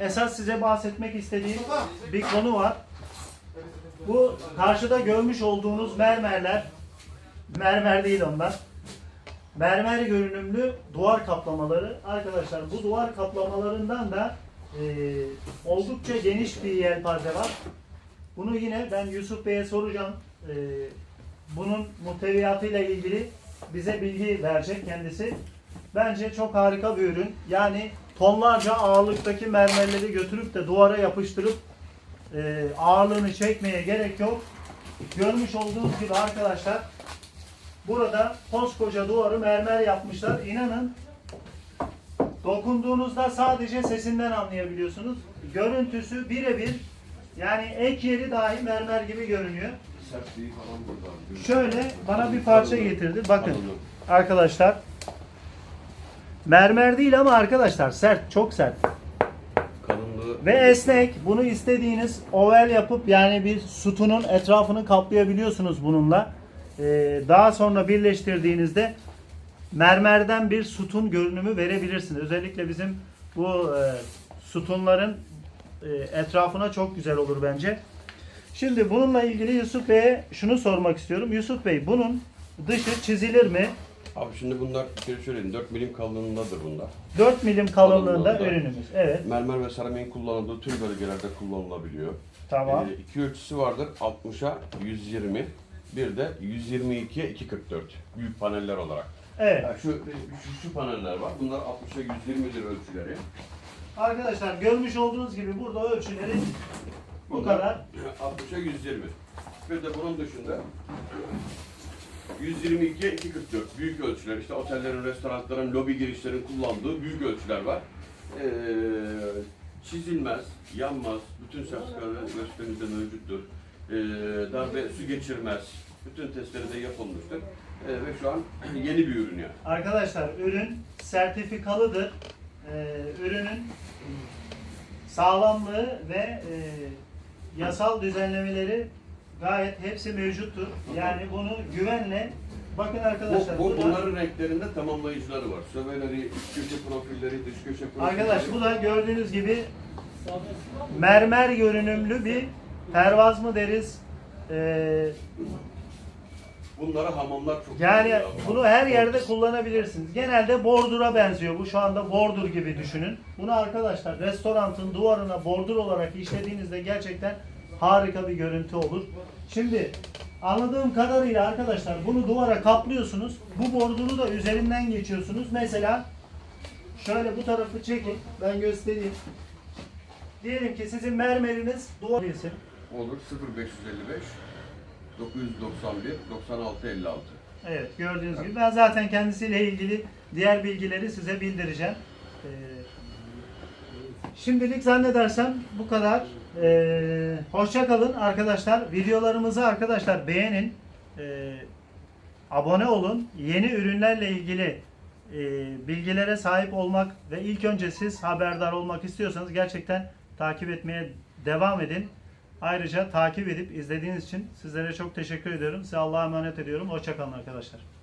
esas size bahsetmek istediğim bir konu var. Bu karşıda görmüş olduğunuz mermerler, mermer değil onlar. Mermer görünümlü duvar kaplamaları. Arkadaşlar bu duvar kaplamalarından da e, oldukça geniş bir yelpaze var. Bunu yine ben Yusuf Bey'e soracağım. E, bunun muhteviyatıyla ilgili bize bilgi verecek kendisi. Bence çok harika bir ürün. Yani tonlarca ağırlıktaki mermerleri götürüp de duvara yapıştırıp e, ağırlığını çekmeye gerek yok. Görmüş olduğunuz gibi arkadaşlar burada koskoca duvarı mermer yapmışlar. İnanın dokunduğunuzda sadece sesinden anlayabiliyorsunuz. Görüntüsü birebir yani ek yeri dahi mermer gibi görünüyor. Şöyle bana bir parça getirdi. Bakın arkadaşlar. Mermer değil ama arkadaşlar sert, çok sert. Kalınlığı Ve esnek. Bunu istediğiniz oval yapıp yani bir sütunun etrafını kaplayabiliyorsunuz bununla. Ee, daha sonra birleştirdiğinizde mermerden bir sütun görünümü verebilirsiniz. Özellikle bizim bu e, sütunların e, etrafına çok güzel olur bence. Şimdi bununla ilgili Yusuf Bey'e şunu sormak istiyorum. Yusuf Bey bunun dışı çizilir mi? Abi şimdi bunlar bir kere söyleyeyim 4 milim kalınlığındadır bunlar. 4 milim kalınlığında Kalınlığında. ürünümüz. Evet. Mermer ve seramiğin kullanıldığı tüm bölgelerde kullanılabiliyor. Tamam. Ee, iki ölçüsü vardır 60'a 120 bir de 122'ye 244 büyük paneller olarak. Evet. Yani şu, şu, şu paneller var. Bunlar 60'a 120'dir ölçüleri. Arkadaşlar görmüş olduğunuz gibi burada ölçüleri bu Bunlar kadar. 60'a 120. Bir de bunun dışında 122'ye 244 büyük ölçüler. İşte otellerin, restoranların, lobi girişlerin kullandığı büyük ölçüler var. Ee, çizilmez, yanmaz. Bütün sertifikalar üniversitemizde mevcuttur. Ee, darbe su geçirmez. Bütün testleri de yapılmıştır. Ee, ve şu an yeni bir ürün yani. Arkadaşlar ürün sertifikalıdır. Ee, ürünün sağlamlığı ve e, yasal düzenlemeleri gayet hepsi mevcuttur. Yani bunu güvenle bakın arkadaşlar Bu, bu, bu da- bunların renklerinde tamamlayıcıları var. Söveleri, iç köşe profilleri, dış köşe profilleri. Arkadaş bu da gördüğünüz gibi mermer görünümlü bir pervaz mı deriz? Ee, Bunlara hamamlar çok yani bunu her yerde kullanabilirsiniz. Genelde bordura benziyor. Bu şu anda bordur gibi düşünün. Bunu arkadaşlar restoranın duvarına bordur olarak işlediğinizde gerçekten harika bir görüntü olur. Şimdi anladığım kadarıyla arkadaşlar bunu duvara kaplıyorsunuz. Bu borduru da üzerinden geçiyorsunuz. Mesela şöyle bu tarafı çekin. Ben göstereyim. Diyelim ki sizin mermeriniz duvar bilsin. Olur 0555 991 96 56. Evet gördüğünüz gibi ben zaten kendisiyle ilgili diğer bilgileri size bildireceğim. Ee, şimdilik zannedersem bu kadar. Ee, hoşça kalın arkadaşlar. Videolarımızı arkadaşlar beğenin. Ee, abone olun. Yeni ürünlerle ilgili e, bilgilere sahip olmak ve ilk önce siz haberdar olmak istiyorsanız gerçekten takip etmeye devam edin. Ayrıca takip edip izlediğiniz için sizlere çok teşekkür ediyorum. Size Allah'a emanet ediyorum. Hoşçakalın arkadaşlar.